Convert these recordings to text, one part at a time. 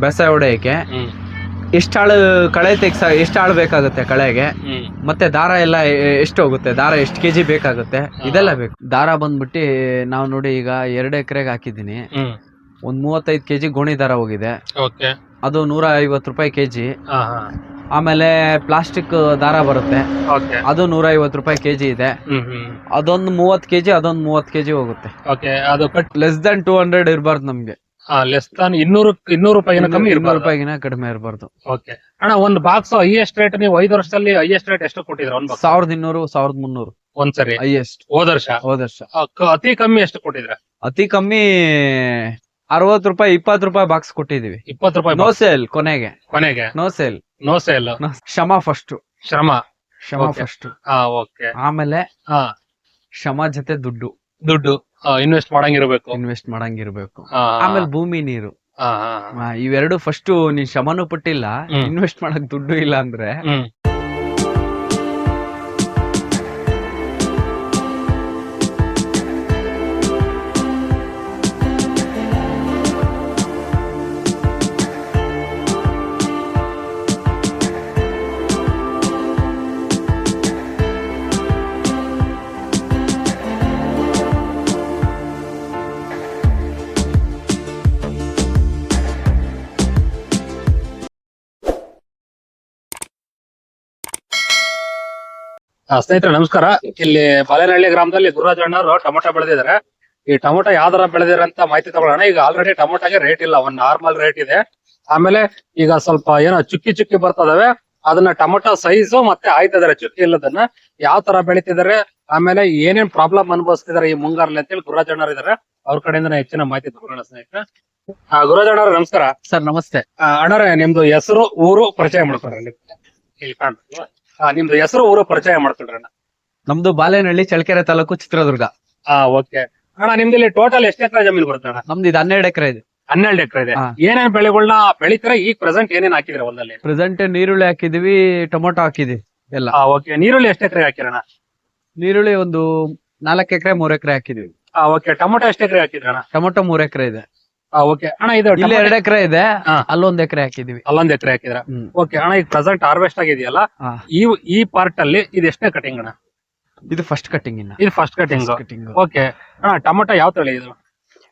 ಬೇಸಾಯ ಹೊಡೆಯಕ್ಕೆ ಹ್ಮ್. ಎಷ್ಟು ಆಳು ಕಳೆ ತೆಗ್ಸ ಎಷ್ಟು ಆಳು ಬೇಕಾಗುತ್ತೆ ಕಳೆಗೆ. ಮತ್ತೆ ದಾರ ಎಲ್ಲ ಎಷ್ಟು ಹೋಗುತ್ತೆ? ದಾರ ಎಷ್ಟು ಕೆಜಿ ಬೇಕಾಗುತ್ತೆ? ಇದೆಲ್ಲ ಬೇಕು. ದಾರ ಬಂದ್ಬಿಟ್ಟು ನಾವು ನೋಡಿ ಈಗ ಎರಡು ಎಕರೆಗೆ ಹಾಕಿದ್ದೀನಿ. ಒಂದ್ ಮೂವತ್ತೈದು ಕೆಜಿ ಗೋಣಿ ದಾರ ಹೋಗಿದೆ. ಅದು ನೂರ ಐವತ್ತು ರೂಪಾಯಿ ಕೆಜಿ. ಆಮೇಲೆ ಪ್ಲಾಸ್ಟಿಕ್ ದಾರ ಬರುತ್ತೆ. ಅದು ನೂರ ಐವತ್ತು ರೂಪಾಯಿ ಕೆಜಿ ಇದೆ. ಅದೊಂದು ಮೂವತ್ತು ಕೆಜಿ ಅದೊಂದು ಮೂವತ್ತು ಕೆಜಿ ಹೋಗುತ್ತೆ. ಅದು ಲೆಸ್ ದನ್ ಟೂ ಹಂಡ್ರೆಡ್ ಇರಬಾರ್ದು ನಮ್ಗೆ. ಲೆಸ್ ತಾನ್ ಇನ್ನೂರು ಇನ್ನೂರು ರೂಪಾಯಿನ ಕಮ್ಮಿ ಇನ್ನೂರು ಇರ್ಬಾರ್ದು. ರೂಪಾಯಿಗಿನ ಕಡಿಮೆ ಇರಬಾರ್ದು. ಓಕೆ ಅಣ್ಣ ಒಂದು ಬಾಕ್ಸ್ ಹೈಯೆಸ್ಟ್ ರೇಟ್ ನೀವು ಐದು ವರ್ಷದಲ್ಲಿ ಹೈಯೆಸ್ಟ್ ರೇಟ್ ಎಷ್ಟು ಕೊಟ್ಟಿದ್ರ ಒಂದ್ ಬಾಕ್ಸ್ ಸಾವಿರದ ಇನ್ನೂರು ಸಾವಿರದ ಮುನ್ನೂರು. ಒಂದ್ಸರಿ ಹೈಯೆಸ್ಟ್ ಹೋದ ವರ್ಷ? ಹೋದ ವರ್ಷ. ಆ, ಕ- ಅತಿ ಕಮ್ಮಿ ಎಷ್ಟು ಕೊಟ್ಟಿದ್ರ ಅತಿ ಕಮ್ಮಿ ಅರವತ್ತು ರೂಪಾಯಿ ಇಪ್ಪತ್ತು ರೂಪಾಯಿ ಬಾಕ್ಸ್ ಕೊಟ್ಟಿದೀವಿ ಇಪ್ಪತ್ತು ರೂಪಾಯಿ ನೋ box. ಸೇಲ್ ಕೊನೆಗೆ. ಕೊನೆಗೆ? ನೋ ಸೇಲ್ ನೋ ಸೇಲ್ ಶಮ ಫಸ್ಟ್ ಶ್ರಮ. ಶಮ Okay. ಫಸ್ಟ್ ಹಾ ಓಕೆ ಆಮೇಲೆ ಹಾ. ಶ್ರಮ ಜೊತೆ ದುಡ್ಡು. ದುಡ್ಡು. ಇನ್ವೆಸ್ಟ್ ಮಾಡಂಗಿರ್ಬೇಕು. ಇನ್ವೆಸ್ಟ್ ಮಾಡಂಗಿರ್ಬೇಕು. ಆಮೇಲೆ ಭೂಮಿ ನೀರು. ಆ, ಇವೆರಡು ಫಸ್ಟ್ ನೀನ್ ಶ್ರಮನೂ ಪಟ್ಟಿಲ್ಲ. ಹ್ಮ್. ಇನ್ವೆಸ್ಟ್ ಮಾಡಕ್ ದುಡ್ಡು ಇಲ್ಲ ಅಂದ್ರೆ ಹ್ಮ್. ಆ, ಸ್ನೇಹಿತರೆ ನಮಸ್ಕಾರ. ಇಲ್ಲಿ ಬಾಲೇನಹಳ್ಳಿ ಗ್ರಾಮದಲ್ಲಿ ಗುರುರಾಜ್ ಅಣ್ಣವರು ಟೊಮೊಟೊ ಬೆಳೆದಿದ್ದಾರೆ. ಈ ಟೊಮೊಟೊ ಯಾವ ತರ ಬೆಳೆದಿರ ಅಂತ ಮಾಹಿತಿ ತಗೊಳ್ಳೋಣ. ಈಗ ಆಲ್ರೆಡಿ ಟೊಮೊಟೊಗೆ ರೇಟ್ ಇಲ್ಲ ಒಂದ್ ನಾರ್ಮಲ್ ರೇಟ್ ಇದೆ. ಆಮೇಲೆ ಈಗ ಸ್ವಲ್ಪ ಏನೋ ಚುಕ್ಕಿ ಚುಕ್ಕಿ ಬರ್ತದವೆ ಅದನ್ನ ಟೊಮೊಟೊ ಸೈಜು ಮತ್ತೆ ಆಯ್ತಿದಾರೆ ಚುಕ್ಕಿ ಇಲ್ಲದನ್ನ. ಯಾವ ತರ ಬೆಳಿತಿದ್ದಾರೆ ಆಮೇಲೆ ಏನೇನ್ ಪ್ರಾಬ್ಲಮ್ ಅನುಭವಿಸ್ತಿದಾರೆ ಈ ಮುಂಗಾರಲ್ಲಿ ಅಂತೇಳಿ ಗುರುರಾಜ್ ಅಣ್ಣವ್ರು ಇದಾರೆ. ಅವ್ರ ಕಡೆಯಿಂದ ಹೆಚ್ಚಿನ ಮಾಹಿತಿ ತಗೊಳ್ಳೋಣ ಸ್ನೇಹಿತರೆ. ಆ, ಗುರುರಾಜ್ ಅಣ್ಣವ್ರೆ ನಮಸ್ಕಾರ. ಸರ್ ನಮಸ್ತೆ. ಆ, ಅಣ್ಣವ್ರೆ ನಿಮ್ದು ಹೆಸರು ಊರು ಪರಿಚಯ ಮಾಡ್ಕೊಡ್ರಿ. ಇಲ್ಲಿ. ಇಲ್ಲಿ ಕಾಣ್ತದೆ. ನಿಮ್ದು ಹೆಸರು ಊರು ಪರಿಚಯ ಅಣ್ಣ. ನಮ್ದು ಬಾಲೇನಹಳ್ಳಿ ಚಳ್ಳಕೆರೆ ತಾಲೂಕು ಚಿತ್ರದುರ್ಗ. ಆ ಓಕೆ. ಅಣ್ಣ ನಿಮ್ದು ಇಲ್ಲಿ ಟೋಟಲ್ ಎಷ್ಟು ಎಕರೆ ಜಮೀನು ಬರುತ್ತೆ ಅಣ್ಣ? ನಮ್ದು ಇದು ಹನ್ನೆರಡು ಎಕರೆ ಇದೆ. ಹನ್ನೆರಡು ಎಕರೆ ಇದೆ. ಹಾ. ಏನೇನ್ ಬೆಳೆಗಳನ್ನ ಬೆಳಿತೀರಾ? ಈಗ ಪ್ರೆಸೆಂಟ್ ಏನೇನ್ ಹಾಕಿದ್ರೆ ಒಂದಲ್ಲಿ ಪ್ರೆಸೆಂಟ್ ನೀರುಳ್ಳಿ ಹಾಕಿದೀವಿ ಟೊಮೊಟೊ ಹಾಕಿದೀವಿ ಎಲ್ಲ. ಓಕೆ. ನೀರುಳ್ಳಿ ಎಷ್ಟು ಎಕರೆ ಹಾಕಿರಣ ನೀರುಳ್ಳಿ ಒಂದು ನಾಲ್ಕು ಎಕರೆ ಮೂರ್ ಎಕರೆ ಹಾಕಿದೀವಿ. ಆ ಓಕೆ. ಟೊಮೊಟೊ ಎಷ್ಟು ಎಕರೆ ಹಾಕಿದ್ರಣ ಟೊಮೊಟೊ ಮೂರ್ ಎಕರೆ ಇದೆ. ಓಕೆ ಅಣ್ಣ ಇದು ಇಲ್ಲಿ ಎರಡ್ ಎಕರೆ ಇದೆ. ಹಾ. ಅಲ್ಲೊಂದ್ ಎಕರೆ ಹಾಕಿದೀವಿ. ಅಲ್ಲೊಂದ್ ಎಕರೆ ಹಾಕಿದ್ರ? ಹ್ಮ್. ಓಕೆ ಅಣ್ಣ ಈಗ ಪ್ರೆಸೆಂಟ್ ಹಾರ್ವೆಸ್ಟ್ ಆಗಿದೆಯಲ್ಲ ಹಾ. ಈ ಈ ಪಾರ್ಟ್ ಅಲ್ಲಿ ಇದು ಎಷ್ಟನೇ ಕಟಿಂಗ್ ಅಣ್ಣ? ಇದು ಫಸ್ಟ್ ಕಟಿಂಗ್ ಇನ್ನ. ಇದು ಫಸ್ಟ್ ಕಟಿಂಗ್ ಕಟಿಂಗ್ ಓಕೆ ಅಣ್ಣ ಟೊಮೊಟೊ ಯಾವ ತಳಿ ಇದು?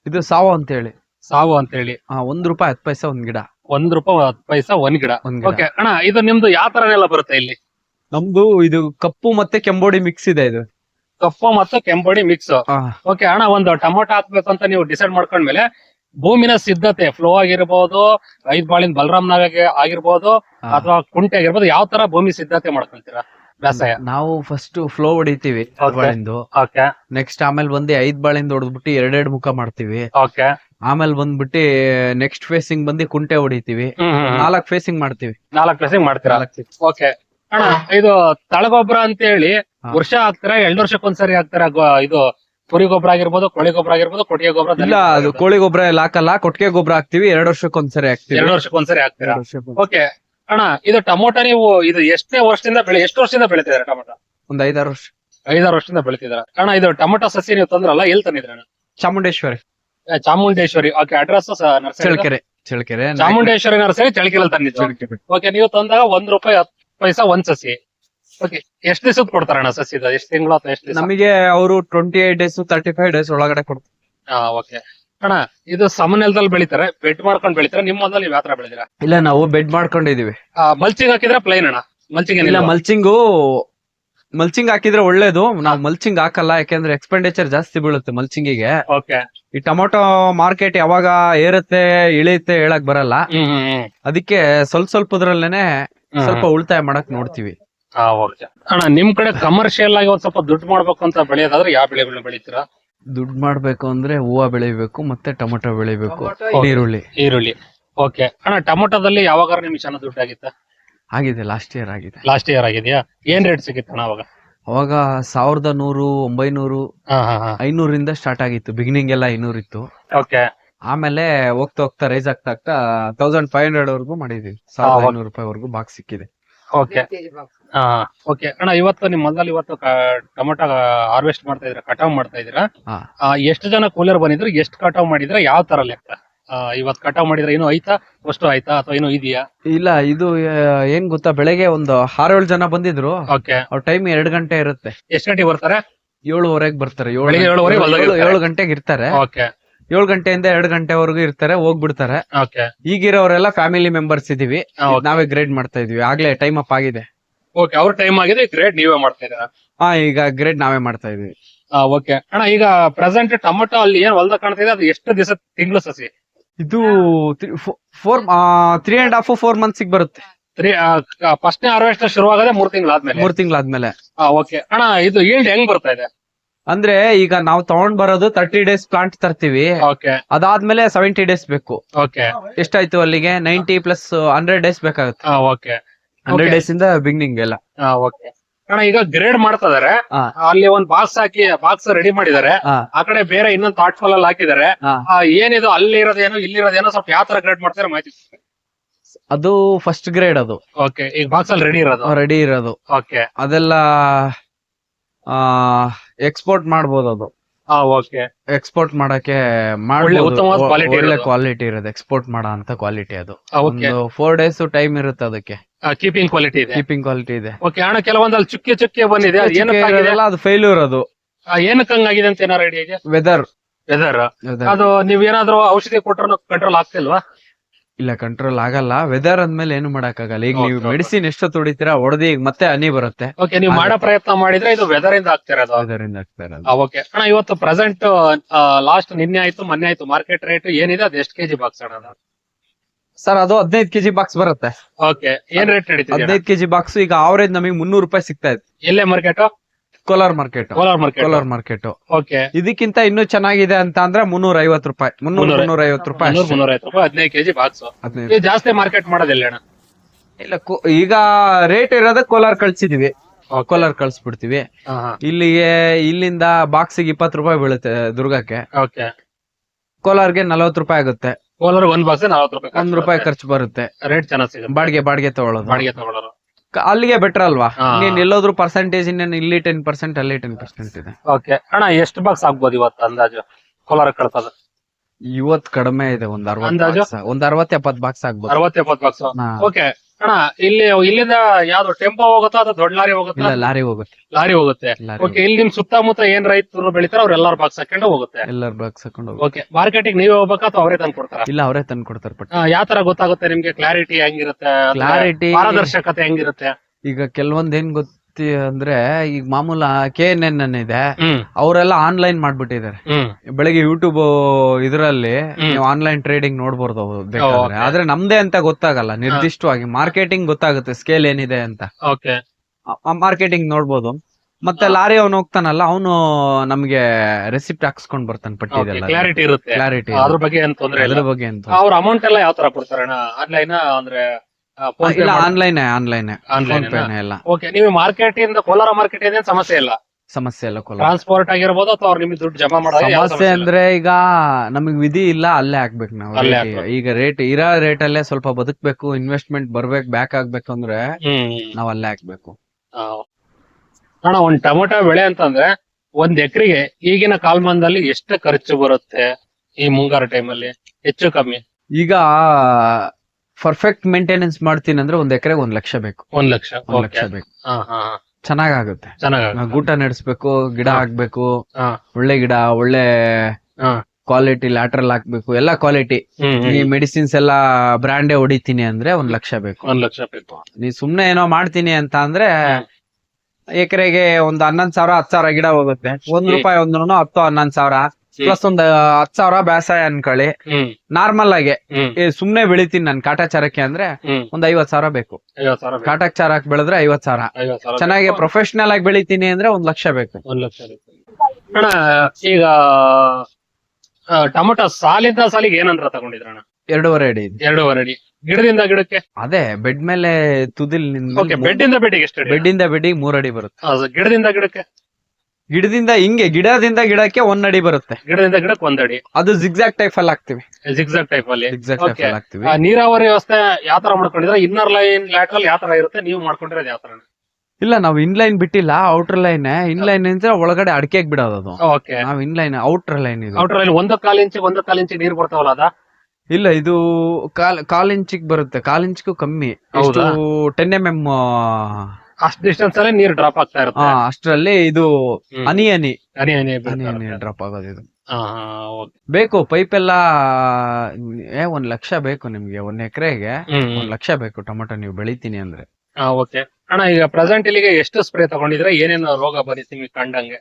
ಇದು ಸಾವು ಅಂತ ಹೇಳಿ ಸಾವು ಅಂತ ಹೇಳಿ ಆ, ಒಂದ್ ರೂಪಾಯಿ ಹತ್ತು ಪೈಸೆ ಒಂದ್ ಗಿಡ. ಒಂದ್ ರೂಪಾಯಿ ಹತ್ತು ಪೈಸಾ ಒಂದ್ ಗಿಡ. ಒಂದ್ ಗಿಡ. ಓಕೆ ಅಣ್ಣ ಇದು ನಿಮ್ದು ಯಾವ ತರನೆಲ್ಲ ಬರುತ್ತೆ ಇಲ್ಲಿ? ನಮ್ದು ಇದು ಕಪ್ಪು ಮತ್ತೆ ಕೆಂಬೋಡಿ ಮಿಕ್ಸ್ ಇದೆ ಇದು. ಕಪ್ಪು ಮತ್ತು ಕೆಂಪೋಡಿ ಮಿಕ್ಸ್ ಆ, ಓಕೆ ಅಣ್ಣ ಒಂದು ಟೊಮೊಟೊ ಹಾಕ್ಬೇಕು ಅಂತ ನೀವು ಡಿಸೈಡ್ ಮಾಡ್ಕೊಂಡ್ಮೇಲೆ ಭೂಮಿನ ಸಿದ್ಧತೆ ಫ್ಲೋ ಆಗಿರ್ಬೋದು ಐದ್ ಬಾಳಿನ ಬಲರಾಮ್ ನಾಗ ಆಗಿರ್ಬೋದು ಅಥವಾ ಕುಂಟೆ ಆಗಿರ್ಬೋದು ಯಾವ ತರ ಭೂಮಿ ಸಿದ್ಧತೆ ಮಾಡ್ಕೊಳ್ತೀರಾ? ಬೇಸಾಯ ನಾವು ಫಸ್ಟ್ ಫ್ಲೋ ಹೊಡಿತೀವಿ. ಬಾಳಿಂದು. ಓಕೆ ನೆಕ್ಸ್ಟ್ ಆಮೇಲೆ ಬಂದು ಐದ್ ಬಾಳಿಂದ ಹೊಡೆದ್ಬಿಟ್ಟು ಎರಡೆರಡು ಮುಖ ಮಾಡ್ತೀವಿ. ಓಕೆ ಆಮೇಲೆ ಬಂದ್ಬಿಟ್ಟು ನೆಕ್ಸ್ಟ್ ಫೇಸಿಂಗ್ ಬಂದು ಕುಂಟೆ ಹೊಡಿತೀವಿ. ನಾಲ್ಕು ಫೇಸಿಂಗ್ ಮಾಡ್ತೀವಿ. ನಾಲ್ಕ್ ಫೇಸಿಂಗ್ ಮಾಡ್ತೀರಾ? ನಾಲ್ಕ್ ಓಕೆ ಅಣ್ಣ ಇದು ತಳಗೊಬ್ಬರ ಅಂತ ಹೇಳಿ. ವರ್ಷ ಹಾಕ್ತಾರ ಎರಡು ವರ್ಷಕ್ಕೊಂದ್ಸರಿ ಹಾಕ್ತಾರ ಗೊ- ಇದು ಕುರಿ ಗೊಬ್ಬರ ಆಗಿರ್ಬೋದು ಕೋಳಿ ಗೊಬ್ಬರ ಆಗಿರ್ಬೋದು ಕೊಟ್ಟಿಗೆ ಗೊಬ್ಬರ ಇಲ್ಲ ಅದು ಕೋಳಿ ಗೊಬ್ಬರ ಎಲ್ಲ ಹಾಕಲ್ಲ ಕೊಟ್ಟಿಗೆ ಗೊಬ್ಬರ ಹಾಕ್ತಿವಿ ಎರಡ್ ವರ್ಷಕ್ಕೊಂದ್ಸರಿ ಹಾಕ್ತಿವಿ. ಎರಡು ವರ್ಷಕ್ಕೊಂದ್ಸರಿ ಹಾಕ್ತೀರಾ? ಎರಡ್ ವರ್ಷಕ್ಕೊಂದ್- ಓಕೆ. ಅಣ್ಣ ಇದು ಟೊಮೊಟೊ ನೀವು ಇದು ಎಷ್ಟನೇ ವರ್ಷದಿಂದ ಬೆಳೆ ಎಷ್ಟು ವರ್ಷದಿಂದ ಬೆಳಿತಿದ್ದಾರೆ ಟೊಮೊಟೊ? ಒಂದ್ ಐದಾರು ವರ್ಷ. ಐದಾರು ವರ್ಷದಿಂದ ಬೆಳಿತಿದ್ದಾರೆ? ಅಣ್ಣ ಇದು ಟೊಮೊಟೊ ಸಸಿ ನೀವು ತಂದ್ರಲ್ಲ ಎಲ್ಲಿ ತಂದಿದ್ರ ಅಣ್ಣ? Chamundeshwari. Chamundeshwari. Okay address nursery Challakere Challakere. Chamundeshwari nursery Challakere ತಂದಿದ್ದು. ಚಳ್ಳಕೆರೆ. ಓಕೆ ನೀವು ತಂದಾಗ ಒಂದ್ ರೂಪಾಯಿ ಹತ್ತು ಪೈಸಾ ಒಂದ್ ಸಸಿ. ಓಕೆ ಎಷ್ಟ್ ದಿವಸಕ್ಕೆ ಕೊಡ್ತಾರಣ್ಣ ಸಸಿ ಇದು? ಎಷ್ಟು ತಿಂಗಳು ಅಥವಾ ಎಷ್ಟು ದಿವಸ? ನಮಗೆ ಅವರು twenty eight days thirty five days ಒಳಗಡೆ ಕೊಡ್ತಾರೆ. ಓಕೆ ಅಣ್ಣ ಇದು ಸಮನೆಲದಲ್ಲಿ ಬೆಳಿತಾರೆ ಬೆಡ್ ಮಾಡ್ಕೊಂಡು ಬೆಳಿತಾರೆ ನಿಮ್ಮ ಹೊಲದಲ್ಲಿ ನೀವು ಯಾವ ತರ ಬೆಳಿತೀರಾ ಇಲ್ಲ ನಾವು ಬೆಡ್ ಮಾಡ್ಕೊಂಡಿದೀವಿ. ಮಲ್ಚಿಂಗ್ ಹಾಕಿದ್ರೆ ಪ್ಲೈನ್ ಅಣ್ಣ? ಮಲ್ಚಿಂಗ್ ಇಲ್ಲ ಏನಿಲ್ಲ ಮಲ್ಚಿಂಗು ಮಲ್ಚಿಂಗ್ ಹಾಕಿದ್ರೆ ಒಳ್ಳೇದು. ನಾವು ಮಲ್ಚಿಂಗ್ ಹಾಕಲ್ಲ ಯಾಕೆಂದ್ರೆ ಎಕ್ಸ್ಪೆಂಡಿಚರ್ ಜಾಸ್ತಿ ಬೀಳುತ್ತೆ ಮಲ್ಚಿಂಗಿಗೆ ಓಕೆ ಈ ಟೊಮೊಟೊ ಮಾರ್ಕೆಟ್ ಯಾವಾಗ ಏರುತ್ತೆ ಇಳಿಯುತ್ತೆ ಹೇಳಕ್ ಬರಲ್ಲ. ಹ್ಮ್ ಹ್ಮ್ ಹ್ಮ್. ಅದಕ್ಕೆ ಸ್ವಲ್ಪ ಸ್ವಲ್ಪದ್ರಲ್ಲೇನೆ ಸ್ವಲ್ಪ ಉಳಿತಾಯ ಮಾಡಕ್ ನೋಡ್ತೀವಿ. ಹಾ ಓಕೆ ಅಣ್ಣ ನಿಮ್ ಕಡೆ ಕಮರ್ಷಿಯಲ್ ಆಗಿ ಒಂದ್ ಸ್ವಲ್ಪ ದುಡ್ಡು ಮಾಡ್ಬೇಕು ಅಂತ ಬೆಳೆಯೋದಾದ್ರೆ ಯಾವ ಬೆಳೆಗಳನ್ನ ಬೆಳಿತೀರಾ? ದುಡ್ಡು ಮಾಡ್ಬೇಕು ಅಂದ್ರೆ ಹೂವ ಬೆಳಿಬೇಕು ಮತ್ತೆ ಟೊಮೊಟೊ ಬೆಳಿಬೇಕು. ಈರುಳ್ಳಿ. ಈರುಳ್ಳಿ. ಓಕೆ ಅಣ್ಣ ಟೊಮೊಟೊದಲ್ಲಿ ಯಾವಾಗ ನಿಮ್ಗೆ ಚೆನ್ನಾಗಿ ದುಡ್ಡು ಆಗಿತ್ತಾ? ಆಗಿದೆ ಲಾಸ್ಟ್ ಇಯರ್ ಆಗಿದೆ. ಲಾಸ್ಟ್ ಇಯರ್ ಆಗಿದೆಯಾ? ಏನ್ ರೇಟ್ ಸಿಗುತ್ತೆ ಅಣ್ಣ ಅವಾಗ? ಅವಾಗ ಸಾವಿರದ ನೂರು ಒಂಬೈನೂರು ಹಾ ಹಾ ಹಾ. ಐನೂರಿಂದ ಸ್ಟಾರ್ಟ್ ಆಗಿತ್ತು. ಬಿಗಿನಿಂಗ್ ಎಲ್ಲ ಐನೂರ್ ಇತ್ತು. ಓಕೆ ಆಮೇಲೆ ಹೋಗ್ತಾ ಹೋಗ್ತಾ ರೈಸ್ ಆಗ್ತಾ ಆಗ್ತಾ ತೌಸಂಡ್ ಫೈವ್ ಹಂಡ್ರೆಡ್ ವರ್ಗು ಮಾಡಿದೀವಿ. ಸಾವಿರದ. ಐನೂರು ರೂಪಾಯಿ ವರ್ಗು ಬಾಕ್ಸ್ ಸಿಕ್ಕಿದೆ. ಓಕೆ ಹಾ ಓಕೆ ಅಣ್ಣ ಇವತ್ತು ನಿಮ್ ಹೊಲದಲ್ಲಿ ಇವತ್ತು ಕ- ಟೊಮೊಟೊ ಹಾರ್ವೆಸ್ಟ್ ಮಾಡ್ತಾ ಇದ್ರ ಕಟಾವ್ ಮಾಡ್ತಾ ಇದ್ದೀರಾ? ಹಾ. ಆ, ಎಷ್ಟು ಜನ ಕೂಲರ್ ಬಂದಿದ್ರು ಎಷ್ಟು ಕಟಾವ್ ಮಾಡಿದ್ರ ಯಾವ ತರ ಲೆಕ್ಕ? ಇವತ್ ಕಟಾವ್ ಮಾಡಿದ್ರೆ ಏನು ಐತಾ? ಅಷ್ಟು ಆಯ್ತಾ? ಅಥವಾ ಏನು ಇದೆಯಾ? ಇಲ್ಲ ಇದು ಆ, ಏನ್ ಗೊತ್ತಾ? ಬೆಳಗ್ಗೆ ಒಂದು ಆರೇಳು ಜನ ಬಂದಿದ್ರು. ಓಕೆ ಅವ್ರ ಟೈಮ್ ಎರಡ್ ಗಂಟೆ ಇರುತ್ತೆ. ಎಷ್ಟ್ ಗಂಟೆಗೆ ಬರ್ತಾರೆ? ಏಳುವರೆಗೆ ಬರ್ತಾರೆ. ಏಳು ಬೆಳಿಗ್ಗೆ ಏಳುವರೆಗೆ ಹೊಲ್ದಾಗ ಏಳು- ಇರ್ತಾರೆ. ಏಳು ಗಂಟೆಗೆ ಇರ್ತಾರೆ. ಓಕೆ ಏಳು ಗಂಟೆಯಿಂದ ಎರಡ್ ಗಂಟೆವರೆಗೂ ಇರ್ತಾರೆ ಹೋಗ್ಬಿಡ್ತಾರೆ. ಓಕೆ ಈಗಿರೋರೆಲ್ಲ ಫ್ಯಾಮಿಲಿ ಮೆಂಬರ್ಸ್ ಇದೀವಿ ನಾವೇ ಗ್ರೇಡ್ ಮಾಡ್ತಾ ಇದೀವಿ ಆಗ್ಲೇ ಟೈಮ್ ಅಪ್ ಆಗಿದೆ. ಓಕೆ ಅವ್ರ ಟೈಮ್ ಆಗಿದೆ ಗ್ರೇಡ್ ನೀವೇ ಮಾಡ್ತಾ ಇದ್ದೀರಾ? ಹಾ ಈಗ ಗ್ರೇಡ್ ನಾವೇ ಮಾಡ್ತಾ ಇದೀವಿ ಓಕೆ ಅಣ್ಣ ಈಗ ಪ್ರೆಸೆಂಟ್ ಟೊಮೊಟೊ ಅಲ್ಲಿ ಏನ್ ಹೊಲ್ದ ಕಾಣ್ತಾ ಇದೆ ಅದು ಎಷ್ಟು ದಿವಸ ತಿಂಗಳು ಸಸಿ? ಇದು four three and half four months ಬರುತ್ತೆ. ತ್ರೀ ಫಸ್ಟ್ನೇ ಹಾರ್ವೆಸ್ಟ್ ಶುರುವಾಗದೆ ಮೂರ್ ತಿಂಗಳಾದ್ಮೇಲೆ. ಮೂರ್ ತಿಂಗಳಾದ್ಮೇಲೆ. ಓಕೆ ಅಣ್ಣ ಇದು ಈಲ್ಡ್ ಹೆಂಗ್ ಬರ್ತಾ ಇದೆ? ಅಂದ್ರೆ ಈಗ ನಾವು ತಗೊಂಡ್ ಬರೋದು ತರ್ಟಿ ಡೇಸ್ ಪ್ಲಾಂಟ್ ತರ್ತೀವಿ. ಓಕೆ ಅದಾದ್ಮೇಲೆ ಸೆವೆಂಟಿ ಡೇಸ್ ಬೇಕು. ಓಕೆ ಎಷ್ಟಾಯ್ತು ಅಲ್ಲಿಗೆ? ನೈಂಟಿ ಪ್ಲಸ್ ಹಂಡ್ರೆಡ್ ಡೇಸ್ ಬೇಕಾಗುತ್ತೆ. Okay hundred. ಡೇಸ್ ಇಂದ ಬಿಗಿನಿಂಗ್ ಎಲ್ಲ ಓಕೆ ಅಣ್ಣ ಈಗ ಗ್ರೇಡ್ ಮಾಡ್ತಾ ಇದಾರೆ. ಹಾ. ಅಲ್ಲಿ ಒಂದ್ ಬಾಕ್ಸ್ ಹಾಕಿ ಬಾಕ್ಸ್ ರೆಡಿ ಮಾಡಿದ್ದಾರೆ. ಹಾ. ಆ ಕಡೆ ಬೇರೆ ಇನ್ನೊಂದು ಇನ್ನೊಂದ್ ಥಾಟ್ಫುಲ್ ಅಲ್ಲಿ ಹಾಕಿದ್ದಾರೆ. ಹಾ. ಆ, ಏನಿದು ಅಲ್ಲಿ ಇರೋದೇನೋ ಇಲ್ಲಿ ಇರೋದೇನೋ ಸ್ವಲ್ಪ ಯಾವ ತರ ಗ್ರೇಡ್ ಮಾಡ್ತಾರೆ ಮಾಹಿತಿ ಅದು ಫಸ್ಟ್ ಗ್ರೇಡ್ ಅದು. ಓಕೆ ಈಗ ಬಾಕ್ಸ್ ಅಲ್ಲಿ ರೆಡಿ ಇರೋದು. ರೆಡಿ ಇರೋದು. ಓಕೆ ಅದೆಲ್ಲ ಎಕ್ಸ್ಪೋರ್ಟ್ ಮಾಡ್ಬೋದು ಅದು. ಓಕೆ ಎಕ್ಸ್ಪೋರ್ಟ್ ಮಾಡಕ್ಕೆ ಒಳ್ಳೆ. ಕ್ವಾಲಿಟಿ ಇರೋದು. ಎಕ್ಸ್ಪೋರ್ಟ್ ಮಾಡೋ ಅಂತ ಕ್ವಾಲಿಟಿ ಅದು. ಒಂದು ಫೋರ್ ಡೇಸ್ ಟೈಮ್ ಇರುತ್ತೆ ಅದಕ್ಕೆ. ಕೀಪಿಂಗ್ ಕ್ವಾಲಿಟಿ ಇದೆ. ಕೀಪಿಂಗ್ ಕ್ವಾಲಿಟಿ ಇದೆ. ಓಕೆ ಅಣ್ಣ ಕೆಲವೊಂದಲ್ಲಿ ಚುಕ್ಕೆ ಚುಕ್ಕೆ ಬಂದಿದೆ. ಅದು ಫೇಲ್ಯೂರ್ ಅದು. ಏನಕ್ಕೆ ಹಂಗಾಗಿದೆ ಅಂತ ಏನಾರ ಐಡಿಯಾ ವೆದರ್ ವೆದರ್ ಅದು ನೀವ್ ಏನಾದ್ರು ಔಷಧಿ ಕೊಟ್ಟರು ಕಂಟ್ರೋಲ್ ಆಗ್ತಿಲ್ವಾ? ಇಲ್ಲ ಕಂಟ್ರೋಲ್ ಆಗಲ್ಲ. ವೆದರ್ ಅಂದ್ಮೇಲೆ ಏನು ಮಾಡಕ್ಕಾಗಲ್ಲ. ಈಗ ನೀವು Okay. ಮೆಡಿಸಿನ್ ಎಷ್ಟು ಹೊಡಿತೀರಾ? ಹೊಡೆದಿ ಈಗ ಮತ್ತೆ ಹನಿ ಬರುತ್ತೆ. ಓಕೆ ನೀವು ಮಾಡೋ ಪ್ರಯತ್ನ ಮಾಡಿದ್ರೆ ಇದು ವೆದರ್ ಇಂದ ಆಗ್ತಿರೋದು ವೆದರ್ ಆಗ್ತಾ ಇರೋದು. ಓಕೆ ಅಣ್ಣ ಇವತ್ತು ಪ್ರೆಸೆಂಟ್ ಲಾಸ್ಟ್ ನಿನ್ನೆ ಆಯ್ತು ಮೊನ್ನೆ ಆಯ್ತು. ಮಾರ್ಕೆಟ್ ರೇಟ್ ಏನಿದೆ? ಅದು ಎಷ್ಟು ಕೆಜಿ ಬಾಕ್ಸ್ ಅಣ್ಣ ಸರ್ ಅದು ಹದಿನೈದು ಕೆಜಿ ಬಾಕ್ಸ್ ಬರುತ್ತೆ. ಓಕೆ ಏನ್ ರೇಟ್ ನಡೀತಿದೆ ಹದಿನೈದು ಕೆಜಿ ಬಾಕ್ಸ್ ಈಗ ಅವರೇಜ್ ನಮಗೆ ಮುನ್ನೂರು ರೂಪಾಯಿ ಸಿಗ್ತಾ ಇದೆ. ಎಲ್ಲೇ market Kolar market. Kolar market. Kolar market. Okay. ಇದಕ್ಕಿಂತ ಇನ್ನೂ ಚೆನ್ನಾಗಿದೆ ಅಂತ ಅಂದ್ರೆ ಮುನ್ನೂರ ಐವತ್ತು ರೂಪಾಯಿ. ಮುನ್ನೂರ ಮುನ್ನೂರ- ಐವತ್ತು ರೂಪಾಯಿ ಮುನ್ನೂರ ಅಷ್ಟೇ. ಮುನ್ನೂರ ಐವತ್ತು ರೂಪಾಯಿ ಹದಿನೈದು ಕೆಜಿ ಬಾಕ್ಸ್. ಹದಿನೈದು. ಇದು ಜಾಸ್ತಿ ಮಾರ್ಕೆಟ್ ಮಾಡೋದಿಲ್ಲ ಅಣ್ಣ. ಇಲ್ಲ ಕೋ- ಈಗ ರೇಟ್ ಇರೋದ ಕೋಲಾರ್ ಕಳ್ಸಿದೀವಿ. ಕೋಲಾರ್ ಕಳ್ಸ್ಬಿಡ್ತೀವಿ. ಇಲ್ಲಿಗೆ ಇಲ್ಲಿಂದ ಬಾಕ್ಸಿಗೆ ಇಪ್ಪತ್ತು ರೂಪಾಯಿ ಬೀಳುತ್ತೆ ದುರ್ಗಕ್ಕೆ. ಓಕೆ. ಕೋಲಾರ್ಗೆ ನಲವತ್ತು ರೂಪಾಯಿ ಆಗುತ್ತೆ. ಕೋಲಾರ ಒಂದ್ ಬಾಕ್ಸ್ ನಲವತ್ತು ರೂಪಾಯಿ ಒಂದ್ ರೂಪಾಯಿ ಖರ್ಚು ಬರುತ್ತೆ. ರೇಟ್ ಚೆನ್ನಾಗಿ ಸಿಗುತ್ತೆ. ಬಾಡಿಗೆ ಬಾಡಿಗೆ ತಗೊಳ್ಳೋದು. ಬಾಡಿಗೆ ತಗೊಳ್ಳೋರು ಕ- ಅಲ್ಲಿಗೆ ಬೆಟರ್ ಅಲ್ವಾ. ನೀನ್ ಎಲ್ಲೋದ್ರು ಪರ್ಸೆಂಟೇಜ್ ಇನ್ನೇನು ಇಲ್ಲಿ ಟೆನ್ ಪರ್ಸೆಂಟ್ ಅಲ್ಲಿ ಟೆನ್ ಪರ್ಸೆಂಟ್ ಇದೆ. ಓಕೆ ಅಣ್ಣ ಎಷ್ಟು ಬಾಕ್ಸ್ ಆಗ್ಬೋದು ಇವತ್ತು ಅಂದಾಜು? ಕೋಲಾರ ಕಳ್ಸೋದು ಇವತ್ ಕಡಿಮೆ ಇದೆ ಒಂದ್ ಅಂದಾಜು? ಬಾಕ್ಸ್ ಒಂದ್ ಅರವತ್ ಎಪ್ಪತ್ ಬಾಕ್ಸ್ ಆಗ್ಬೋದು. ಅರವತ್ತೆಪ್ಪತ್ತು ಬಾಕ್ಸ್ ಹಾ. ಓಕೆ ಅಣ್ಣ ಇಲ್ಲಿ ಇಲ್ಲಿಂದ ಯಾವ್ದು ಟೆಂಪೋ ಹೋಗುತ್ತಾ ಅಥವಾ ದೊಡ್ಡ ಲಾರಿ ಇಲ್ಲ ಲಾರಿ ಹೋಗುತ್ತೆ. ಲಾರಿ ಹೋಗುತ್ತೆ. ಲಾರಿ ಓಕೆ ಇಲ್ಲಿ ನಿಮ್ ಸುತ್ತಮುತ್ತ ಏನ್ ರೈತರು ಬೆಳಿತಾರ ಅವ್ರೆಲ್ಲಾರು ಬಾಕ್ಸ್ ಹಾಕೊಂಡು ಹೋಗುತ್ತೆ. ಎಲ್ಲರ ಬಾಕ್ಸ್ ಹಾಕೊಂಡು ಹೋಗುತ್ತೆ. ಓಕೆ ಮಾರ್ಕೆಟಿಗೆ ನೀವೇ ಹೋಗ್ಬೇಕಾ ಅಥವಾ ಅವರೇ ತಂದು ಕೊಡ್ತಾರ? ಇಲ್ಲ ಅವರೇ ತಂದು ಕೊಡ್ತಾರೆ ಯಾವ ತರ ಗೊತ್ತಾಗುತ್ತೆ ನಿಮ್ಗೆ? ಕ್ಲಾರಿಟಿ ಹೆಂಗಿರುತ್ತೆ? ಅಥವಾ ಕ್ಲಾರಿಟಿ ಪಾರದರ್ಶಕತೆ ಹೆಂಗಿರುತ್ತೆ? ಈಗ ಕೆಲವೊಂದ್ ಏನ್ ಗೊತ್ತಿ ಅಂದ್ರೆ ಈಗ ಮಾಮೂಲ ಕೆ ಎನ್ ಎನ್ ಇದೆ ಅವರೆಲ್ಲ ಆನ್ಲೈನ್ ಮಾಡ್ಬಿಟ್ಟಿದ್ದಾರೆ. ಬೆಳಿಗ್ಗೆ ಯೂಟ್ಯೂಬ್ ಇದರಲ್ಲಿ ನೀವು ಆನ್ಲೈನ್ ಟ್ರೇಡಿಂಗ್ ನೋಡ್ಬೋದು ಬೇಕಾದ್ರೆ. ಆದ್ರೆ ನಮ್ದೇ ಅಂತ ಗೊತ್ತಾಗಲ್ಲ. ನಿರ್ದಿಷ್ಟವಾಗಿ ಮಾರ್ಕೆಟಿಂಗ್ ಗೊತ್ತಾಗುತ್ತೆ ಸ್ಕೇಲ್ ಏನಿದೆ ಅಂತ. ಮಾರ್ಕೆಟಿಂಗ್ ನೋಡ್ಬೋದು. ಮತ್ತೆ ಲಾರಿ ಅವನು ಹೋಗ್ತಾನಲ್ಲ ಅವನು ನಮ್ಗೆ ರೆಸಿಪ್ಟ್ ಹಾಕ್ಸ್ಕೊಂಡ್ ಬರ್ತಾನೆ ಪಟ್ಟಿದೆಲ್ಲ. ಕ್ಲಾರಿಟಿ ಇರುತ್ತೆ. ಕ್ಲಾರಿಟಿ ಅದ್ರ ಬಗ್ಗೆ ಏನ್ ತೊಂದ್ರೆ ಅದ್ರ ಬಗ್ಗೆ ಅಂತ ಅವ್ರ ಅಮೌಂಟ್ ಎಲ್ಲ ಯಾವ ತರ ಕೊಡ್ತಾರೆ ಆನ್ಲೈನ್ ಅಂದ್ರೆ ಇಲ್ಲ ಆನ್ಲೈನ್ ಆನ್ಲೈನ್ ಆನ್ಲೈನ್ ಎಲ್ಲ ಓಕೆ ನೀವು ಮಾರ್ಕೆಟ್ ಇಂದ ಕೋಲಾರ ಮಾರ್ಕೆಟ್ ಇಂದ ಸಮಸ್ಯೆ ಇಲ್ಲ? ಸಮಸ್ಯೆ ಇಲ್ಲ ಕೊಲ್ಲ ಟ್ರಾನ್ಸ್ಪೋರ್ಟ್ ಆಗಿರ್ಬೋದು ಅಥವಾ ಅವ್ರು ನಿಮ್ಗೆ ದುಡ್ಡು ಜಮಾ ಮಾಡೋದು ಸಮಸ್ಯೆ ಅಂದ್ರೆ ಈಗ ನಮಗ್ ವಿಧಿ ಇಲ್ಲ ಅಲ್ಲೇ ಹಾಕ್ಬೇಕು ನಾವು. ಈಗ ರೇಟ್ ಇರೋ ರೇಟ್ ಅಲ್ಲೇ ಸ್ವಲ್ಪ ಬದುಕ್ಬೇಕು ಇನ್ವೆಸ್ಟ್ಮೆಂಟ್ ಬರ್ಬೇಕು ಬ್ಯಾಕ್ ಆಗ್ಬೇಕು ಅಂದ್ರೆ ನಾವ್ ಅಲ್ಲೇ ಹಾಕ್ಬೇಕು. ಅಣ್ಣ ಒಂದ್ ಟೊಮೊಟೊ ಬೆಳೆ ಅಂತಂದ್ರೆ ಒಂದ್ ಎಕರೆಗೆ ಈಗಿನ ಕಾಲಮಾನದಲ್ಲಿ ಎಷ್ಟು ಖರ್ಚು ಬರುತ್ತೆ ಈ ಮುಂಗಾರು ಟೈಮಲ್ಲಿ ಹೆಚ್ಚು ಕಮ್ಮಿ? ಈಗ ಪರ್ಫೆಕ್ಟ್ ಮೇಂಟೆನೆನ್ಸ್ ಮಾಡ್ತೀನಿ ಅಂದ್ರೆ ಒಂದ್ ಎಕರೆಗೆ ಒಂದ್ ಲಕ್ಷ ಬೇಕು. ಒಂದ್ ಲಕ್ಷ. ಒಂದ್ ಲಕ್ಷ ಬೇಕು. ಚೆನ್ನಾಗಾಗುತ್ತೆ. ಚೆನ್ನಾಗ ಗೂಟ ನಡೆಸ್ಬೇಕು ಗಿಡ. ಹಾಕ್ಬೇಕು. ಒಳ್ಳೆ ಗಿಡ ಒಳ್ಳೆ ಕ್ವಾಲಿಟಿ ಲ್ಯಾಟ್ರಲ್ ಹಾಕ್ಬೇಕು ಎಲ್ಲಾ ಕ್ವಾಲಿಟಿ ಈ ಮೆಡಿಸಿನ್ಸ್ ಎಲ್ಲಾ ಬ್ರಾಂಡೇ ಹೊಡಿತೀನಿ ಅಂದ್ರೆ ಒಂದ್ ಲಕ್ಷ ಬೇಕು. ಒಂದ್ ಲಕ್ಷ ಬೇಕು. ನೀ ಸುಮ್ನೆ ಏನೋ ಮಾಡ್ತೀನಿ ಅಂತ ಅಂದ್ರೆ. ಎಕರೆಗೆ ಒಂದ್ ಹನ್ನೊಂದ್ ಸಾವಿರ ಹತ್ತು ಸಾವಿರ ಗಿಡ ಹೋಗುತ್ತೆ. ಒಂದ್ ರೂಪಾಯಿ ಒಂದ್ರು ಹತ್ತು ಹನ್ನೊಂದ್ ಸಾವಿರ. ಪ್ಲಸ್ ಒಂದ್ ಹತ್ ಸಾವಿರ ಬೇಸಾಯ ಅನ್ಕೊಳ್ಳಿ. ನಾರ್ಮಲ್ ಆಗಿ ಏ, ಸುಮ್ನೆ ಬೆಳಿತೀನಿ ನಾನು ಕಾಟಾಚಾರಕ್ಕೆ ಅಂದ್ರೆ ಒಂದ್ ಐವತ್ ಸಾವಿರ ಬೇಕು. ಐವತ್ ಸಾವಿರ ಬೇಕು. ಬೆಳೆದ್ರೆ ಐವತ್ ಸಾವಿರ. ಐವತ್ ಸಾವಿರ ಚೆನ್ನಾಗಿ ಬೇಕು. ಪ್ರೊಫೆಷನಲ್ ಆಗಿ ಬೆಳಿತೀನಿ ಅಂದ್ರೆ ಒಂದ್ ಲಕ್ಷ ಬೇಕು. ಒಂದ್ ಲಕ್ಷ ಬೇಕು. ಅಣ್ಣ ಈಗ ಆ, ಟೊಮೊಟೊ ಸಾಲಿಂದ ಸಾಲಿಗೆ ಏನಂದ್ರ ತಗೊಂಡಿದ್ರಣ್ಣ ಎರಡೂವರೆ ಅಡಿ ಇದೆ. ಎರಡೂವರೆ ಅಡಿ. ಗಿಡದಿಂದ ಗಿಡಕ್ಕೆ? ಅದೇ ಬೆಡ್ ಮೇಲೆ ತುದಿಲ್ ಓಕೆ ಬೆಡ್ ಇಂದ ಬೆಡ್ಡಿಗೆ ಎಷ್ಟು ಅಡಿ ಬೆಡ್ ಇಂದ ಬೆಡ್ಡಿಗೆ ಮೂರ್ ಅಡಿ ಬರುತ್ತೆ. ಆ, ಗಿಡದಿಂದ ಗಿಡಕ್ಕೆ? ಗಿಡದಿಂದ ಹಿಂಗೆ ಗಿಡದಿಂದ ಗಿಡಕ್ಕೆ ಒಂದ್ ಅಡಿ ಬರುತ್ತೆ. ಗಿಡದಿಂದ ಗಿಡಕ್ಕೆ ಒಂದ್ ಅಡಿ ಅದು ಜಿಗ್ಜಾಕ್ ಟೈಪ್ ಅಲ್ಲಿ ಹಾಕ್ತಿವಿ. ಜಿಗ್ಜಾಗ್ ಟೈಪ್ ಅಲ್ಲಿ. Exact type Okay. ಅಲ್ಲಿ ಹಾಕ್ತಿವಿ. ಆ, ನೀರಾವರಿ ವ್ಯವಸ್ಥೆ ಯಾವ ತರ ಮಾಡ್ಕೊಂಡಿದ್ರೆ ಇನ್ನರ್ ಲೈನ್ ಲ್ಯಾಟ್ರಲ್ ಯಾವ ತರ ಇರುತ್ತೆ? ನೀವು ಮಾಡ್ಕೊಂಡಿರೋದು ಯಾವ ತರ ಇಲ್ಲ ನಾವು ಇನ್ ಲೈನ್ ಬಿಟ್ಟಿಲ್ಲ ಔಟರ್ ಲೈನ್ ಇನ್ ಲೈನ್ ಅಂದ್ರೆ ಒಳಗಡೆ ಅಡಿಕೆಗ್ ಬಿಡೋದು ಅದು. Okay line inline outer line ಇದು. ಔಟರ್ ಲೈನ್ ಒಂದು ಕಾಲ್ ಇಂಚ್ ಒಂದು ಕಾಲ್ ಇಂಚ್ ನೀರ್ ಬರ್ತಾವಲ್ಲ ಅದ? ಇಲ್ಲ ಇದು ಕಾಲ್ ಕಾಲ್ ಇಂಚಿಗೆ ಬರುತ್ತೆ. ಕಾಲ್ ಇಂಚ್ಗೂ ಕಮ್ಮಿ. ಹೌದಾ? ಟೆನ್ ಎಂ ಎಂ ಅಷ್ಟ್ ಡಿಸ್ಟೆನ್ಸ್ ಅಲ್ಲೇ ನೀರ್ ಡ್ರಾಪ್ ಆಗ್ತಾ ಇರುತ್ತೆ. ಅಷ್ಟರಲ್ಲಿ ಇದು ಹ್ಮ್. ಹನಿ ಹನಿ ಅನಿ ಹನಿ ಹನಿ ಬೀಳ್ತಾ ಹನಿ ಇರುತ್ತೆ. ಡ್ರಾಪ್ ಆಗೋದು ಇದು. ಹಾ, ಹಾ, okay. ಬೇಕು ಪೈಪ್ ಎಲ್ಲ ಏ ಒಂದ್ ಲಕ್ಷ ಬೇಕು ನಿಮ್ಗೆ ಒಂದ್ ಎಕರೆಗೆ. ಹ್ಮ್, ಹ್ಮ್. ಒಂದ್ ಲಕ್ಷ ಬೇಕು ಟೊಮೊಟೊ ನೀವು ಬೆಳಿತೀನಿ ಅಂದ್ರೆ. ಹಾ, ಓಕೆ. ಅಣ್ಣ ಈಗ ಪ್ರೆಸೆಂಟ್ ಇಲ್ಲಿಗೆ ಎಷ್ಟು ಸ್ಪ್ರೇ ತಗೊಂಡಿದ್ರೆ ಏನೇನು ರೋಗ ಬಂದಿತ್ತು ನಿಮಗೆ ಕಂಡಂಗೆ?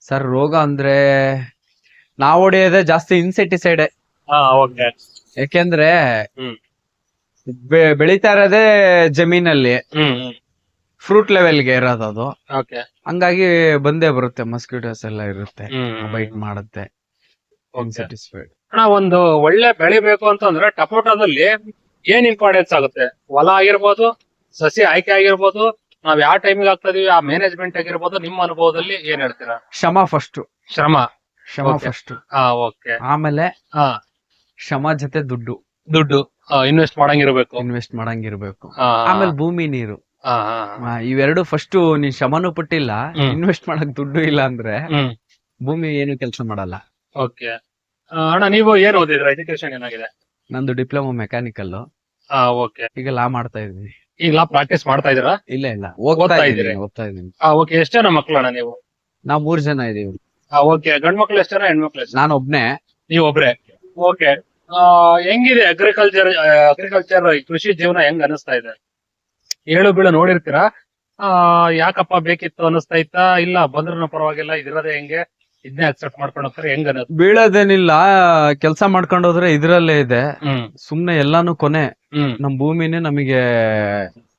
ಸರ್ ರೋಗ ಅಂದ್ರೆ ನಾವ್ ಹೊಡೆಯೋದೇ ಜಾಸ್ತಿ ಇನ್ಸೆಟಿಸೈಡ್ ಹಾ ಓಕೆ. ಯಾಕೆಂದ್ರೆ ಬೆಳಿತಾ ಬೆ- ಬೆಳೀತಾ ಇರೋದೇ ಜಮೀನಲ್ಲಿ. ಹ್ಮ್ ಹ್ಮ್. ಫ್ರೂಟ್ ಲೆವೆಲ್ಗೆ ಇರೋದು ಅದು. ಓಕೆ. ಹಂಗಾಗಿ ಬಂದೇ ಬರುತ್ತೆ ಮಸ್ಕಿಟೋಸ್ ಎಲ್ಲ ಇರುತ್ತೆ ಬೈಟ್ ಮಾಡುತ್ತೆ ಅಣ್ಣ ಒಂದು ಒಳ್ಳೆ ಬೆಳಿಬೇಕು ಅಂತಂದ್ರೆ ಟೊಮೊಟೊದಲ್ಲಿ ಏನ್ ಇಂಪಾರ್ಟೆನ್ಸ್ ಆಗುತ್ತೆ? ಹೊಲ ಆಗಿರ್ಬೋದು ಸಸಿ ಆಯ್ಕೆ ಆಗಿರ್ಬೋದು ನಾವ್ ಯಾವ ಟೈಮಿಗೆ ಆಗ್ತಾ ಇದೀವಿ ಆ ಮ್ಯಾನೇಜ್ಮೆಂಟ್ ಆಗಿರ್ಬೋದು ನಿಮ್ಮ ಅನುಭವದಲ್ಲಿ ಏನ್ ಹೇಳ್ತೀರಾ? ಶ್ರಮ ಫಸ್ಟ್ ಶ್ರಮ. ಶ್ರಮ Okay. ಫಸ್ಟ್ ಹಾ ಓಕೆ. ಆಮೇಲೆ ಹಾ ಶ್ರಮ ಜೊತೆ ದುಡ್ಡು. ದುಡ್ಡು ಇನ್ವೆಸ್ಟ್ ಮಾಡಂಗಿರ್ಬೇಕು. ಇನ್ವೆಸ್ಟ್ ಮಾಡಂಗಿರ್ಬೇಕು. ಹಾ, ಆಮೇಲೆ ಭೂಮಿ ನೀರು. ಆ, ಇವೆರಡು ಫಸ್ಟ್ ನೀ ಶಮಾನು ಪಟ್ಟಿಲ್ಲ ಇನ್ವೆಸ್ಟ್ ಮಾಡಕ್ ದುಡ್ಡು ಇಲ್ಲ ಅಂದ್ರೆ ಭೂಮಿ ಏನು ಕೆಲಸ ಮಾಡಲ್ಲ. ಓಕೆ. ಅಣ್ಣ ನೀವು ಏನ್ ಓದಿದ್ರ? ಎಜುಕೇಶನ್ ಏನಾಗಿದೆ? ನಂದು ಡಿಪ್ಲೊಮಾ ಮೆಕ್ಯಾನಿಕಲ್ ಓಕೆ. ಈಗ ಲಾ ಮಾಡ್ತಾ ಇದೀನಿ ಈಗ ಲಾ ಪ್ರಾಕ್ಟೀಸ್ ಮಾಡ್ತಾ ಇದೀರಾ ಇಲ್ಲ ಇಲ್ಲ. ಓದ್ತಾ ಇದೀನಿ ಇದ್ದೀರಿ? ಓದ್ತಾ ಇದೀನಿ ಹಾ ಓಕೆ. ಎಷ್ಟು ಜನ ಅಣ್ಣ ನೀವು? ನಾವ್ ಮೂರ್ ಜನ ಇದೀವಿ. ಓಕೆ. ಗಂಡ್ ಮಕ್ಳು ಎಷ್ಟೇನಾ ಜನ ಹೆಣ್ಮಕ್ಳು ಎಷ್ಟ್ ನಾನು ಒಬ್ನೇ. ನೀವು ಒಬ್ರೆ? ಓಕೆ. ಹೆಂಗಿದೆ ಅಗ್ರಿಕಲ್ಚರ್ ಅಗ್ರಿಕಲ್ಚರ್ ಕೃಷಿ ಜೀವನ ಹೆಂಗ್ ಅನಿಸ್ತಾ ಇದೆ? ಏಳು ಬೀಳು ನೋಡಿರ್ತೀರಾ? ಆ ಯಾಕಪ್ಪ ಬೇಕಿತ್ತು ಅನಿಸ್ತಾ ಇತ್ತಾ? ಇಲ್ಲ ಬಂದ್ರು ಪರವಾಗಿಲ್ಲ ಇದ್ರದೇ ಹೆಂಗೆ? ಇದನ್ನೇ ಅಕ್ಸೆಪ್ಟ್ ಮಾಡ್ಕೊಂಡು ಹೋಗ್ತಾರೆ ಹೆಂಗ ಅನ್ನೋದು? ಬೀಳೋದೇನಿಲ್ಲ ಕೆಲಸ ಮಾಡ್ಕೊಂಡು ಹೋದ್ರೆ ಇದ್ರಲ್ಲೇ ಇದೆ. ಹ್ಮ್. ಸುಮ್ನೆ ಎಲ್ಲಾನು ಕೊನೆ. ಹ್ಮ್. ನಮ್ ಭೂಮಿನೇ ನಮಗೆ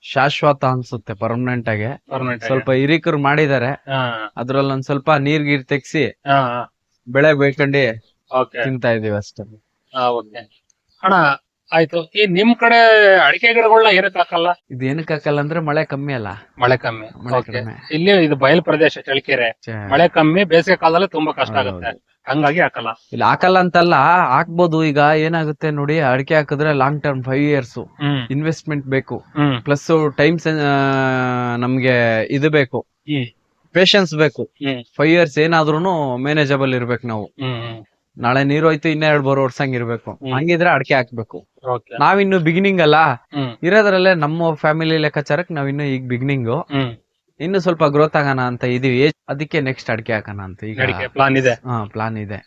ಶಾಶ್ವತ ಅನ್ಸುತ್ತೆ ಪರ್ಮನೆಂಟ್ ಆಗಿ. ಪರ್ಮನೆಂಟ್ ಸ್ವಲ್ಪ ಹಿರಿಕರು ಮಾಡಿದ್ದಾರೆ. ಅದ್ರಲ್ಲಿ ಒಂದ್ ಸ್ವಲ್ಪ ನೀರ್ ಗೀರ್ ತೆಗ್ಸಿ ಬೆಳೆ ಬೇಯ್ಕೊಂಡು ಓಕೆ ತಿಂತಾ ಇದೀವಿ ಅಷ್ಟೇ. ಓಕೆ ಅಣ್ಣ ಆಯ್ತು. ಈ ನಿಮ್ ಕಡೆ ಅಡಿಕೆ ಗಿಡಗಳನ್ನ ಏನಕ್ಕೆ ಹಾಕಲ್ಲ? ಇದು ಏನಕ್ಕೆ ಹಾಕಲ್ಲ ಅಂದ್ರೆ ಮಳೆ ಕಮ್ಮಿ ಅಲ್ಲ. ಮಳೆ ಕಮ್ಮಿ. ಮಳೆ ಓಕೆ ಕಡಿಮೆ. ಇಲ್ಲಿ ಇದು ಬಯಲು ಪ್ರದೇಶ ಚಳಿಕೆರೆ ಛೆ, ಮಳೆ ಕಮ್ಮಿ ಬೇಸಿಗೆ ಕಾಲದಲ್ಲಿ ತುಂಬಾ ಕಷ್ಟ ಆಗುತ್ತೆ. ಹಂಗಾಗಿ ಹಾಕಲ್ಲ. ಇಲ್ಲಿ ಹಾಕಲ್ಲ ಅಂತಲ್ಲ ಹಾಕ್ಬೋದು. ಈಗ ಏನಾಗುತ್ತೆ ನೋಡಿ ಅಡಿಕೆ ಹಾಕಿದ್ರೆ ಲಾಂಗ್ ಟರ್ಮ್ ಫೈವ್ ಇಯರ್ಸ್ ಹ್ಮ್. ಇನ್ವೆಸ್ಟ್ಮೆಂಟ್ ಬೇಕು. ಹ್ಮ್. ಪ್ಲಸ್ ಟೈಮ್ ನಮ್ಗೆ ಇದು ಬೇಕು. ಹ್ಮ್. ಪೇಶನ್ಸ್ ಬೇಕು. ಹ್ಮ್. ಫೈವ್ ಇಯರ್ಸ್ ಏನಾದ್ರೂ ಮ್ಯಾನೇಜಬಲ್ ಇರ್ಬೇಕು ನಾವು. ಹ್ಮ್. ನಾಳೆ ನೀರು ಹೋಯ್ತು ಇನ್ನೆರಡು ಬೋರ್ ಓಡ್ಸಂಗ್ ಇರ್ಬೇಕು ಹ್ಮ್. ಹಂಗಿದ್ರೆ ಅಡಕೆ ಹಾಕ್ಬೇಕು. ಓಕೆ. ನಾವಿನ್ನು ಬಿಗಿನಿಂಗ್ ಅಲ್ಲ? ಇರೋದ್ರಲ್ಲೇ ನಮ್ಮ ಫ್ಯಾಮಿಲಿ ಲೆಕ್ಕಾಚಾರಕ್ ನಾವ್ ಇನ್ನು ಈಗ ಬಿಗಿನಿಂಗ್ ಇನ್ನು ಸ್ವಲ್ಪ ಗ್ರೋತ್ ಆಗೋಣ ಅಂತ ಇದೀವಿ. ಅದಕ್ಕೆ ನೆಕ್ಸ್ಟ್ ಅಡಿಕೆ ಹಾಕೋಣ ಅಂತ ಈಗ. ಪ್ಲಾನ್ ಇದೆ. ಹಾ ಪ್ಲಾನ್ ಇದೆ.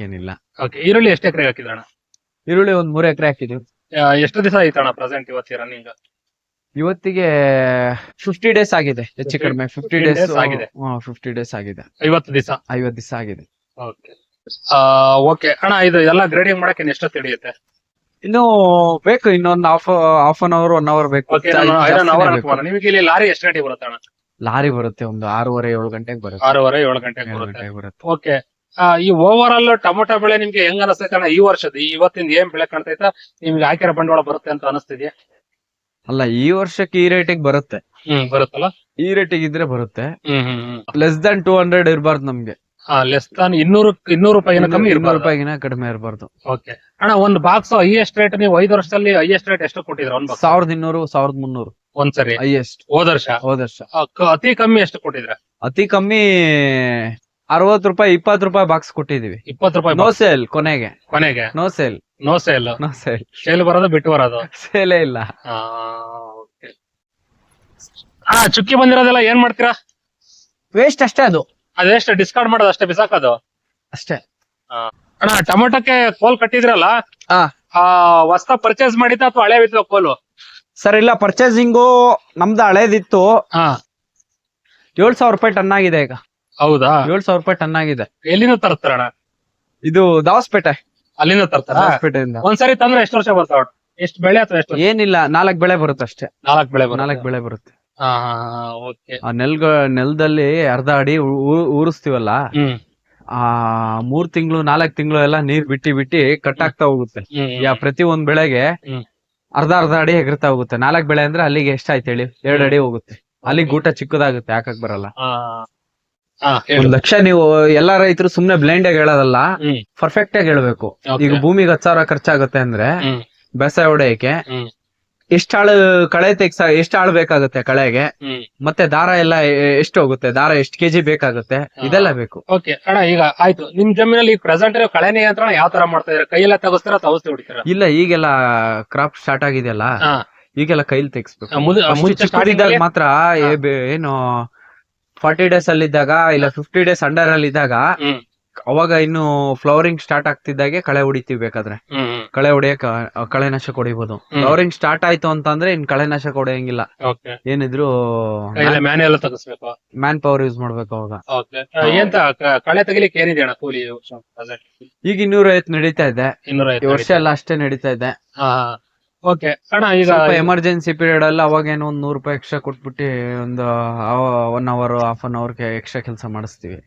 ಏನಿಲ್ಲ ಈರುಳ್ಳಿ ಎಷ್ಟು ಎಕರೆ ಹಾಕಿದ್ರಣ ಈರುಳ್ಳಿ ಒಂದ್ ಮೂರ್ ಎಕರೆ ಹಾಕಿದೀವಿ. ಎಷ್ಟು ದಿವಸ ಆಯ್ತಣ್ಣ ಪ್ರೆಸೆಂಟ್ ಇವತ್ತಿ ರನ್ನಿಂಗ್ ಇವತ್ತಿಗೆ ಫಿಫ್ಟಿ ಡೇಸ್ ಆಗಿದೆ. ಹೆಚ್ಚು ಕಡಿಮೆ. ಫಿಫ್ಟಿ 15 ಡೇಸ್ ಆಗಿದೆ. ಫಿಫ್ಟಿ ಡೇಸ್ ಆಗಿದೆ. ಐವತ್ತು ದಿವಸ. ಐವತ್ತು ದಿವಸ ಆಗಿದೆ. ಓಕೆ. ಓಕೆ ಅಣ್ಣ ಇದು ಎಲ್ಲ ಗ್ರೇಡಿಂಗ್ ಮಾಡಕ್ಕೆ ಎಷ್ಟು ತಿಳಿಯುತ್ತೆ ಇನ್ನು ಬೇಕು ಇನ್ನೊಂದ್ half half an hour one hour ಬೇಕು. ಜಾಸ್ತಿನೇ ಐರನ್ ಬೇಕು. ನಿಮಗೆ ಇಲ್ಲಿ ಲಾರಿ ಎಷ್ಟು ಗಂಟೆಗೆ ಬರುತ್ತೆ ಅಣ್ಣ? ಲಾರಿ ಬರುತ್ತೆ ಒಂದು ಆರೂವರೆ ಏಳು ಗಂಟೆಗೆ ಬರುತ್ತೆ. ಆರೂವರೆ ಏಳು ಗಂಟೆಗೆ ಏಳು ಬರುತ್ತೆ. ಗಂಟೆಗೆ ಬರುತ್ತೆ. ಓಕೆ ಈ ಓವರ್ ಆಲ್ ಟೊಮೊಟೊ ಬೆಳೆ ನಿಮ್ಗೆ ಹೆಂಗ್ ಅನಿಸ್ತೈತೆ ಅಣ್ಣ? ಈ ವರ್ಷದ ಇವತ್ತಿಂದ ಏನ್ ಬೆಳೆ ಕಾಣ್ತೈತಾ ನಿಮ್ಗೆ ಹಾಕಿರೋ ಬಂಡವಾಳ ಬರುತ್ತೆ ಅಂತ ಅನಿಸ್ತಿದ್ಯಾ? ಅಲ್ಲ ಈ ವರ್ಷಕ್ಕೆ ಈ ರೇಟಿಗೆ ಬರುತ್ತೆ. ಹ್ಮ್ ಬರುತ್ತಲ್ಲ? ಈ ರೇಟಿಗೆ ಇದ್ರೆ ಬರುತ್ತೆ. Hmm hmm hmm. Less than two hundred ಇರಬಾರ್ದು ನಮ್ಗೆ. ಲೆಸ್ ತಾನ್ ಇನ್ನೂರು ಇನ್ನೂರು ರೂಪಾಯಿ ಕಮ್ಮಿ ಇನ್ನೂರು ಇರ್ಬಾರ್ದು. ರೂಪಾಯಿಗಿನ ಕಡಿಮೆ ಇರಬಾರ್ದು. ಓಕೆ ಅಣ್ಣ ಒಂದು ಬಾಕ್ಸ್ ಹೈಯೆಸ್ಟ್ ರೇಟ್ ನೀವು ಐದು ವರ್ಷದಲ್ಲಿ ಹೈಯೆಸ್ಟ್ ರೇಟ್ ಎಷ್ಟು ಕೊಟ್ಟಿದ್ರ ಒಂದ್ ಬಾಕ್ಸ್ ಸಾವಿರದ ಇನ್ನೂರು ಸಾವಿರದ ಮುನ್ನೂರು. ಒಂದ್ಸರಿ ಹೈಯೆಸ್ಟ್ ಹೋದ ವರ್ಷ? ಹೋದ ವರ್ಷ. ಆ, ಕ- ಅತಿ ಕಮ್ಮಿ ಎಷ್ಟು ಕೊಟ್ಟಿದ್ರ? ಅತಿ ಕಮ್ಮಿ ಅರವತ್ ರೂಪಾಯಿ ಇಪ್ಪತ್ ರೂಪಾಯಿ ಬಾಕ್ಸ್ ಕೊಟ್ಟಿದೀವಿ ಇಪ್ಪತ್ತು ರೂಪಾಯಿ ನೋ box. ಸೇಲ್ ಕೊನೆಗೆ. ಕೊನೆಗೆ? No sale no sale no sale sale ಬರೋದು ಬಿಟ್ಟು ಬರೋದು? ಸೇಲೇ ಇಲ್ಲ. ಆ, okay. ಆ ಚುಕ್ಕಿ ಬಂದಿರೋದೆಲ್ಲ ಏನ್ ಮಾಡ್ತೀರಾ? ವೇಸ್ಟ್ ಅಷ್ಟೇ ಅದು. ಅದೆಷ್ಟು ಡಿಸ್ಕೌಂಟ್ ಮಾಡೋದು ಅಷ್ಟೇ ಬಿಸಾಕೋದು? ಅಷ್ಟೇ. ಅಣ್ಣ ಟೊಮೊಟೊಕ್ಕೆ ಕೋಲ್ ಕಟ್ಟಿದ್ರಲ್ಲ? ಆ. ಆ ಹೊಸ್ತ ಪರ್ಚೇಸ್ ಮಾಡಿದ್ದ ಅಥವಾ ಹಳೆ ಬಿತ್ತು ಕೋಲು? ಸರ್ ಇಲ್ಲ ಪರ್ಚೇಸಿಂಗು ನಮ್ದು ಹಳೇದಿತ್ತು. ಹಾ ಏಳ್ ಸಾವಿರ ರೂಪಾಯಿ ಟನ್ ಆಗಿದೆ ಈಗ. ಹೌದಾ? ಏಳ್ ಸಾವಿರ ರೂಪಾಯಿ ಟನ್ ಆಗಿದೆ. ಎಲ್ಲಿಂದ ತರ್ತಾರ ಇದು ದಾವಸ್ಪೇಟೆ. ಅಲ್ಲಿಂದ ತರ್ತಾರ? ದಾವಸ್ಪೇಟೆಯಿಂದ. ಒಂದ್ಸರಿ ತಂದ್ರೆ ಎಷ್ಟು ವರ್ಷ ಬರ್ತಾವ ಎಷ್ಟು ಬೆಳೆ ಅಥವಾ ಎಷ್ಟು ಏನಿಲ್ಲ ನಾಲ್ಕ್ ಬೆಳೆ ಬರುತ್ತೆ ಅಷ್ಟೇ. ನಾಲ್ಕು ಬೆಳೆ ನಾಲ್ಕು ನಾಲ್ಕ್ ಬೆಳೆ ಬರುತ್ತೆ. ಆ ನೆಲ್ಗ ನೆಲದಲ್ಲಿ ಅರ್ಧ ಅಡಿ ಊರಿಸ್ತೀವಲ್ಲ? ಆ ಮೂರ್ ತಿಂಗಳು ನಾಲ್ಕ್ ತಿಂಗಳು ಎಲ್ಲ ನೀರ್ ಬಿಟ್ಟಿ ಬಿಟ್ಟಿ ಕಟ್ ಆಗ್ತಾ ಹೋಗುತ್ತೆ. ಯಾ ಪ್ರತಿ ಒಂದ್ ಬೆಳೆಗೆ ಅರ್ಧ ಅರ್ಧ ಅಡಿ ಎಗರ್ತಾ ಹೋಗುತ್ತೆ. ನಾಲ್ಕ್ ಬೆಳೆ ಅಂದ್ರೆ ಅಲ್ಲಿಗೆ ಎಷ್ಟಾಯ್ತು ಹೇಳಿ? ಎರಡ್ ಅಡಿ ಹೋಗುತ್ತೆ. ಅಲ್ಲಿ ಗೂಟ ಚಿಕ್ಕದಾಗುತ್ತೆ ಹಾಕಕ್ ಬರಲ್ಲ. ಒಂದ್ ಲಕ್ಷ ನೀವು ಎಲ್ಲಾ ರೈತರು ಸುಮ್ನೆ ಬ್ಲೈಂಡ್ ಆಗಿ ಹೇಳೋದಲ್ಲ ಪರ್ಫೆಕ್ಟ್ ಆಗಿ ಹೇಳ್ಬೇಕು. ಈಗ ಭೂಮಿಗೆ ಹತ್ತು ಸಾವಿರ ಖರ್ಚಾಗುತ್ತೆ ಅಂದ್ರೆ ಬೇಸಾಯ ಹೊಡೆಯಕ್ಕೆ ಹ್ಮ್ ಎಷ್ಟ್ ಆಳು ಕಳೆ ತೆಗ್ಸ ಎಷ್ಟ್ ಆಳು ಬೇಕಾಗುತ್ತೆ ಕಳೆಗೆ? ಮತ್ತೆ ದಾರ ಎಲ್ಲ ಎಷ್ಟು ಹೋಗುತ್ತೆ? ದಾರ ಎಷ್ಟು ಕೆಜಿ ಬೇಕಾಗುತ್ತೆ? ಇದೆಲ್ಲ ಬೇಕು. ಓಕೆ ಅಣ್ಣ ಈಗ ಆಯ್ತು. ನಿಮ್ ಜಮೀನಲ್ಲಿ ಈಗ ಪ್ರೆಸೆಂಟ್ ಇರೋ ಕಳೆ ನಿಯಂತ್ರಣ ಯಾವ ತರ ಮಾಡ್ತಾ ಇದ್ರೆ ಕೈಯೆಲ್ಲ ತಗಸ್ತಾರ ತಗಸ್ತಿ ಹೊಡಿತಾರ? ಇಲ್ಲ ಈಗೆಲ್ಲ ಕ್ರಾಪ್ ಸ್ಟಾರ್ಟ್ ಆಗಿದೆಯಲ್ಲ. ಈಗೆಲ್ಲ ಕೈಲಿ ತೆಗಿಸ್ಬೇಕು. ಮಾತ್ರ ಏನು ಫಾರ್ಟಿ ಡೇಸ್ ಅಲ್ಲಿ ಇದ್ದಾಗ ಇಲ್ಲ ಫಿಫ್ಟಿ ಡೇಸ್ ಅಂಡರ್ ಅಲ್ಲಿ ಇದ್ದಾಗ ಅವಾಗ ಇನ್ನು ಫ್ಲವರಿಂಗ್ ಸ್ಟಾರ್ಟ್ ಆಗ್ತಿದ್ದಾಗೆ ಕಳೆ ಹೊಡಿತೀವಿ ಬೇಕಾದ್ರೆ. ಕಳೆ ಹೊಡಿಯಕ್ ಕಳೆನಾಶಕ ಹೊಡಿಬಹುದು ಫ್ಲವರಿಂಗ್ ಸ್ಟಾರ್ಟ್ ಆಯ್ತು ಅಂತಂದ್ರೆ ಇನ್ ಕಳೆನಾಶಕ ಹೊಡೆಯಂಗಿಲ್ಲ ಏನಿದ್ರು ಮ್ಯಾನ್ ಪವರ್ ಯೂಸ್ ಮಾಡ್ಬೇಕು ಅವಾಗ. ಕಳೆ ತೆಗಿಲಿಕ್ಕೆ ಏನಿದೆ ಕೂಲಿ ಈಗ ಇನ್ನೂರ ಐವತ್ತು ನಡೀತಾ ಇದೆ. ಈ ವರ್ಷ ಎಲ್ಲ ಅಷ್ಟೇ ನಡೀತಾ ಇದೆ. ಓಕೆ ಈಗ ಎಮರ್ಜೆನ್ಸಿ ಪೀರಿಯಡ್ ಅಲ್ಲಿ ಅವಾಗೇನೋ ಒಂದ್ ನೂರು ರೂಪಾಯಿ ಎಕ್ಸ್ಟ್ರಾ ಕೊಟ್ಬಿಟ್ಟು ಒಂದು one hour half an hour extra ಕೆಲಸ ಮಾಡಿಸ್ತೀವಿ.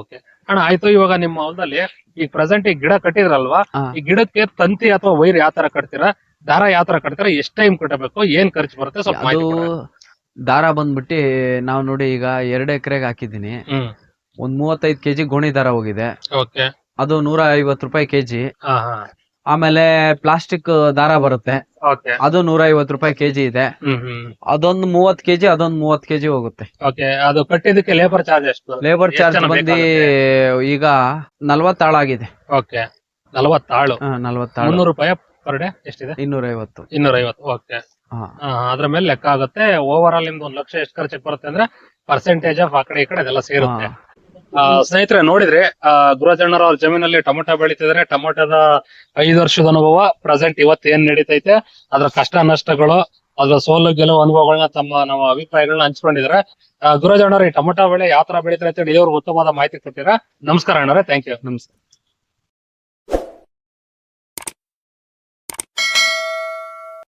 ಓಕೆ ಅಣ್ಣ ಆಯ್ತು ಇವಾಗ ನಿಮ್ಮ ಹೊಲದಲ್ಲಿ ಈಗ ಪ್ರೆಸೆಂಟ್ ಈ ಗಿಡ ಕಟ್ಟಿದ್ರಲ್ವಾ? ಹಾ. ಈ ಗಿಡಕ್ಕೆ ತಂತಿ ಅಥವಾ ವೈರ್ ಯಾವ ತರ ಕಟ್ತೀರಾ? ದಾರ ಯಾವ ತರ ಕಟ್ತೀರಾ? ಎಷ್ಟ್ ಟೈಮ್ ಕಟ್ಟಬೇಕು? ಏನ್ ಖರ್ಚು ಬರುತ್ತೆ? ಸ್ವಲ್ಪ ಅದು ಮಾಹಿತಿ ಕೊಡ್ರಿ. ದಾರ ಬಂದ್ಬಿಟ್ಟು ನಾವ್ ನೋಡಿ ಈಗ ಎರಡು ಎಕರೆಗೆ ಹಾಕಿದೀನಿ ಹ್ಮ್. ಒಂದ್ ಮೂವತ್ತೈದು ಕೆಜಿ ಗೋಣಿ ದಾರ ಹೋಗಿದೆ. ಓಕೆ. ಅದು ನೂರ ಐವತ್ತು ರೂಪಾಯಿ ಕೆಜಿ. ಹಾ ಹಾ. ಆಮೇಲೆ ಪ್ಲಾಸ್ಟಿಕ್ ದಾರ ಬರುತ್ತೆ. ಓಕೆ ಅದು ನೂರ ಐವತ್ ರೂಪಾಯಿ ಕೆಜಿ ಇದೆ. ಹ್ಮ್ ಹ್ಮ್. ಅದೊಂದು ಮೂವತ್ ಕೆಜಿ ಅದೊಂದ್ ಮೂವತ್ ಕೆಜಿ ಹೋಗುತ್ತೆ. ಓಕೆ ಅದು ಕಟ್ಟಿದಕ್ಕೆ ಲೇಬರ್ ಚಾರ್ಜ್ ಎಷ್ಟು? ಲೇಬರ್ ಚಾರ್ಜ್ ಬಂದು ಈಗ ನಲ್ವತ್ತಾಳಾಗಿದೆ. ಓಕೆ ನಲವತ್ತಾಳು. ನಲ್ವತ್ತಾಳು. ಮುನ್ನೂರು ರೂಪಾಯಿ ಪರ್ ಡೇ ಎಷ್ಟಿದೆ? ಇನ್ನೂರ ಐವತ್ತು ಇನ್ನೂರ ಐವತ್ತು ಓಕೆ ಅದ್ರ ಮೇಲೆ ಲೆಕ್ಕ ಆಗುತ್ತೆ. ಓವರ್ ಆಲ್ ನಿಮ್ದು ಒಂದ್ ಲಕ್ಷ ಎಷ್ಟು ಖರ್ಚಿಗೆ ಬರುತ್ತೆ ಅಂದ್ರೆ ಪರ್ಸೆಂಟೇಜ್ ಆಫ್ ಆ ಕಡೆ ಈ ಕಡೆ ಅದೆಲ್ಲ ಸೇರುತ್ತೆ. ಸ್ನೇಹಿತರೆ ನೋಡಿದ್ರೆ ಆ, ಗುರುರಾಜಣ್ಣರ ಅವ್ರ ಜಮೀನಲ್ಲಿ ಟೊಮೊಟೊ ಬೆಳೀತಿದ್ರೆ. ಟೊಮೊಟೊದ ಐದು ವರ್ಷದ ಅನುಭವ ಪ್ರೆಸೆಂಟ್ ಇವತ್ತು ಏನ್ ನಡೀತೈತೆ ಅದ್ರ ಕಷ್ಟ ನಷ್ಟಗಳು ಅದ್ರ ಸೋಲು ಗೆಲುವು ಅನುಭವಗಳನ್ನ ತಮ್ಮ ನಮ್ಮ ಅಭಿಪ್ರಾಯಗಳನ್ನ ಹಂಚ್ಕೊಂಡಿದ್ದಾರೆ ಗುರುಜಣ್ಣರ ಈ ಟೊಮೊಟೊ ಬೆಳೆ ಯಾವ ತರ ಬೆಳೀತಾರೆ ಅಂತ ಹೇಳಿ ಇವ್ರಿಗೆ ಉತ್ತಮವಾದ ಮಾಹಿತಿ ಕೊಟ್ಟಿರ. ನಮಸ್ಕಾರ ಅಣ್ಣರೇ ಥ್ಯಾಂಕ್ ಯು ನಮಸ್ಕಾರ.